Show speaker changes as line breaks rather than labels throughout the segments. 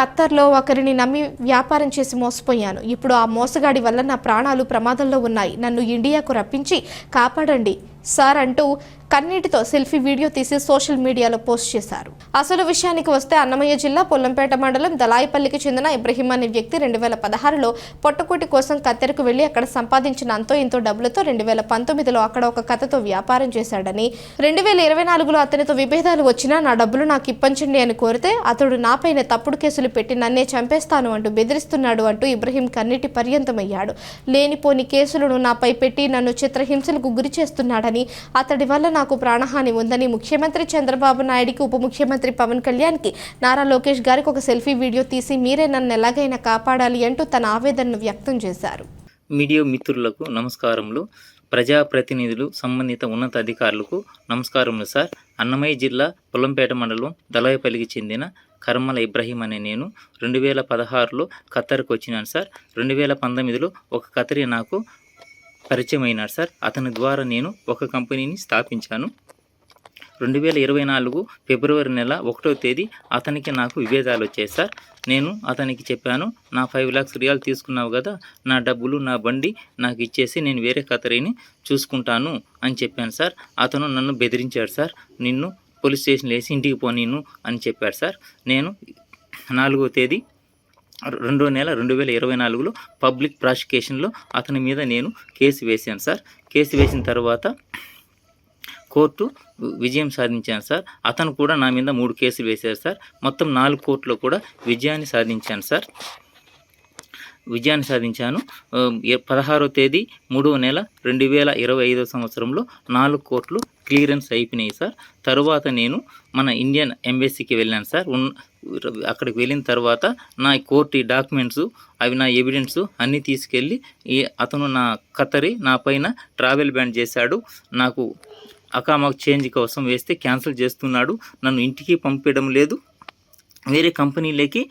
ఖత్తర్లో ఒకరిని నమ్మి వ్యాపారం చేసి మోసపోయాను. ఇప్పుడు ఆ మోసగాడి వల్ల నా ప్రాణాలు ప్రమాదంలో ఉన్నాయి. నన్ను ఇండియాకు రప్పించి కాపాడండి. సార్ అంటూ కన్నీటితో సెల్ఫీ వీడియో తీసి సోషల్ మీడియాలో పోస్ట్ చేశారు. అసలు విషయానికి వస్తే అన్నమయ్య జిల్లా పొల్లంపేట మండలం దలాయిపల్లికి చెందిన ఇబ్రహీం అనే వ్యక్తి రెండు వేల పదహారులో పొట్టకూటి కోసం కత్తెరకు వెళ్ళి అక్కడ సంపాదించిన అంతో ఇంతో డబ్బులతో రెండు వేల పంతొమ్మిదిలో అక్కడ ఒక కథతో వ్యాపారం చేశాడని రెండు వేల ఇరవై నాలుగులో అతనితో విభేదాలు వచ్చినా నా డబ్బులు నాకు ఇప్పించండి అని కోరితే అతడు నాపైన తప్పుడు కేసులు పెట్టి నన్నే చంపేస్తాను అంటూ బెదిరిస్తున్నాడు అంటూ ఇబ్రహీం కన్నీటి పర్యంతమయ్యాడు. లేనిపోని కేసులను నాపై పెట్టి నన్ను చిత్రహింసలకు గురి చేస్తున్నాడని అతడి వల్ల నా నాకు ప్రాణహాని ఉందని ముఖ్యమంత్రి చంద్రబాబు నాయుడికి ఉప ముఖ్యమంత్రి పవన్ కళ్యాణ్కి నారా లోకేష్ గారికి ఒక సెల్ఫీ వీడియో తీసి మీరే నన్ను ఎలాగైనా కాపాడాలి అంటూ తన ఆవేదనను వ్యక్తం చేశారు.
మీడియా మిత్రులకు నమస్కారములు. ప్రజాప్రతినిధులు సంబంధిత ఉన్నత అధికారులకు నమస్కారములు సార్. అన్నమయ్య జిల్లా పొలంపేట మండలం దళాయపల్లికి చెందిన కర్మల ఇబ్రహీం అనే నేను రెండు వేల పదహారులో ఖత్తర్కి వచ్చినాను సార్. రెండు వేల పంతొమ్మిదిలో ఒక ఖతరి నాకు పరిచయం అయినాడు సార్. అతని ద్వారా నేను ఒక కంపెనీని స్థాపించాను. రెండు వేల ఇరవై నాలుగు ఫిబ్రవరి నెల ఒకటో తేదీ అతనికి నాకు విభేదాలు వచ్చాయి సార్. నేను అతనికి చెప్పాను నా ఫైవ్ ల్యాక్స్ రియాల్ తీసుకున్నావు కదా నా డబ్బులు నా బండి నాకు ఇచ్చేసి నేను వేరే కతరీని చూసుకుంటాను అని చెప్పాను సార్. అతను నన్ను బెదిరించాడు సార్. నిన్ను పోలీస్ స్టేషన్ వేసి ఇంటికి పోనీను అని చెప్పాడు సార్. నేను నాలుగో తేదీ రెండో నెల రెండు వేల ఇరవై నాలుగులో పబ్లిక్ ప్రాసిక్యూషన్లో అతని మీద నేను కేసు వేశాను సార్. కేసు వేసిన తర్వాత కోర్టు విజయం సాధించాను సార్. అతను కూడా నా మీద మూడు కేసులు వేశారు సార్. మొత్తం నాలుగు కోర్టులో కూడా విజయాన్ని సాధించాను సార్. విజయాన్ని సాధించాను. పదహారో తేదీ మూడవ నెల రెండు వేల ఇరవై ఐదో సంవత్సరంలో నాలుగు కోట్లు క్లియరెన్స్ అయిపోయినాయి సార్. తరువాత నేను మన ఇండియన్ ఎంబసీకి వెళ్ళాను సార్. ఉన్ అక్కడికి వెళ్ళిన తర్వాత నా కోర్టు డాక్యుమెంట్స్ అవి నా ఎవిడెన్స్ అన్నీ తీసుకెళ్ళి ఈ అతను నా కత్తరి నా పైన ట్రావెల్ బ్యాన్ చేశాడు. నాకు అకామాక్ చేంజ్ కోసం వేస్తే క్యాన్సిల్ చేస్తున్నాడు. నన్ను ఇంటికి పంపించడం లేదు. వేరే కంపెనీలకి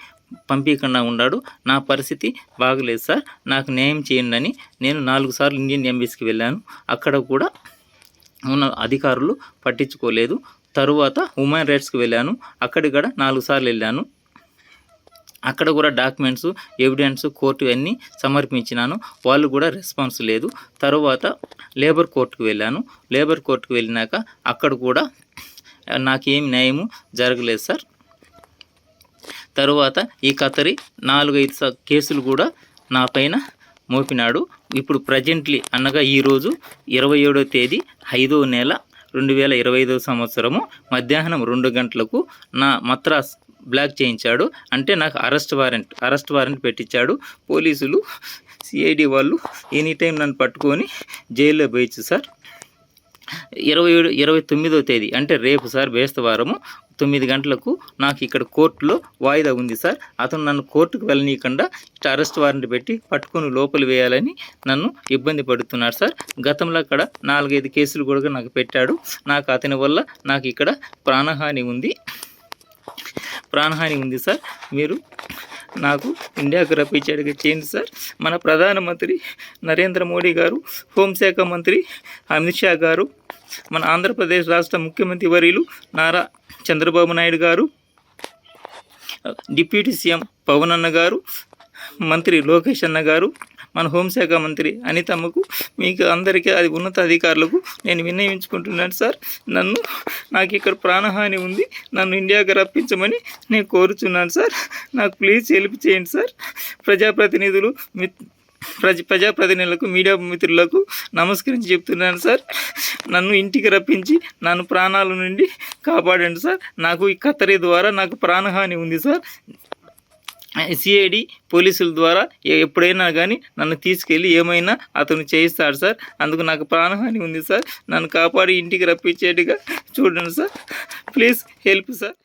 పంపించకుండా ఉన్నాడు. నా పరిస్థితి బాగలేదు సార్. నాకు న్యాయం చేయండి అని నేను నాలుగు సార్లు ఇండియన్ ఎంబీస్కి వెళ్ళాను. అక్కడ కూడా ఉన్న అధికారులు పట్టించుకోలేదు. తరువాత ఉమెన్ రైట్స్కి వెళ్ళాను. అక్కడికి కూడా నాలుగు సార్లు వెళ్ళాను. అక్కడ కూడా డాక్యుమెంట్స్ ఎవిడెన్స్ కోర్టు అన్నీ సమర్పించినాను. వాళ్ళు కూడా రెస్పాన్స్ లేదు. తరువాత లేబర్ కోర్టుకు వెళ్ళాను. లేబర్ కోర్టుకు వెళ్ళినాక అక్కడ కూడా నాకేం న్యాయము జరగలేదు సార్. తరువాత ఈ కతరి నాలుగైదు కేసులు కూడా నా పైన మోపినాడు. ఇప్పుడు ప్రజెంట్లీ అనగా ఈరోజు ఇరవై ఏడో తేదీ ఐదో నెల రెండు వేల ఇరవై ఐదో సంవత్సరము మధ్యాహ్నం రెండు గంటలకు నా మద్రాస్ బ్లాక్ చేయించాడు. అంటే నాకు అరెస్ట్ వారెంట్ అరెస్ట్ వారెంట్ పెట్టించాడు. పోలీసులు సిఐడి వాళ్ళు ఎనీ టైం నన్ను పట్టుకొని జైల్లో పోయచ్చు సార్. ఇరవై ఏడు ఇరవై తొమ్మిదో తేదీ అంటే రేపు సార్ బేస్తవారము తొమ్మిది గంటలకు నాకు ఇక్కడ కోర్టులో వాయిదా ఉంది సార్. అతను నన్ను కోర్టుకు వెళ్ళనీయకుండా అరెస్ట్ వారెంట్ పెట్టి పట్టుకొని లోపలి వేయాలని నన్ను ఇబ్బంది పడుతున్నాడు సార్. గతంలో అక్కడ నాలుగైదు కేసులు కూడా నాకు పెట్టాడు. నాకు అతని వల్ల నాకు ఇక్కడ ప్రాణహాని ఉంది. ప్రాణహాని ఉంది సార్. మీరు నాకు ఇండియాకు రప్పించాడుగా చేయండి సార్. మన ప్రధానమంత్రి నరేంద్ర మోడీ గారు హోంశాఖ మంత్రి అమిత్ షా గారు మన ఆంధ్రప్రదేశ్ రాష్ట్ర ముఖ్యమంత్రి వర్యులు నారా చంద్రబాబు నాయుడు గారు డిప్యూటీ సీఎం పవన్ అన్న గారు మంత్రి లోకేష్ అన్న గారు మన హోంశాఖ మంత్రి అనితమ్మకు మీకు అందరికీ అది ఉన్నత అధికారులకు నేను విన్నవించుకుంటున్నాను సార్. నన్ను నాకు ఇక్కడ ప్రాణహాని ఉంది. నన్ను ఇండియాకి రప్పించమని నేను కోరుచున్నాను సార్. నాకు ప్లీజ్ హెల్ప్ చేయండి సార్. ప్రజాప్రతినిధులు మి ప్రజ ప్రజాప్రతినిధులకు మీడియా మిత్రులకు నమస్కరించి చెప్తున్నాను సార్. నన్ను ఇంటికి రప్పించి నన్ను ప్రాణాల నుండి కాపాడండి సార్. నాకు ఈ కత్తరి ద్వారా నాకు ప్రాణహాని ఉంది సార్. సిఐడి పోలీసుల ద్వారా ఎప్పుడైనా కానీ నన్ను తీసుకెళ్ళి ఏమైనా అతను చేయిస్తాడు సార్. అందుకు నాకు ప్రాణహాని ఉంది సార్. నన్ను కాపాడి ఇంటికి రప్పించేట్టుగా చూడండి సార్. Please help sir.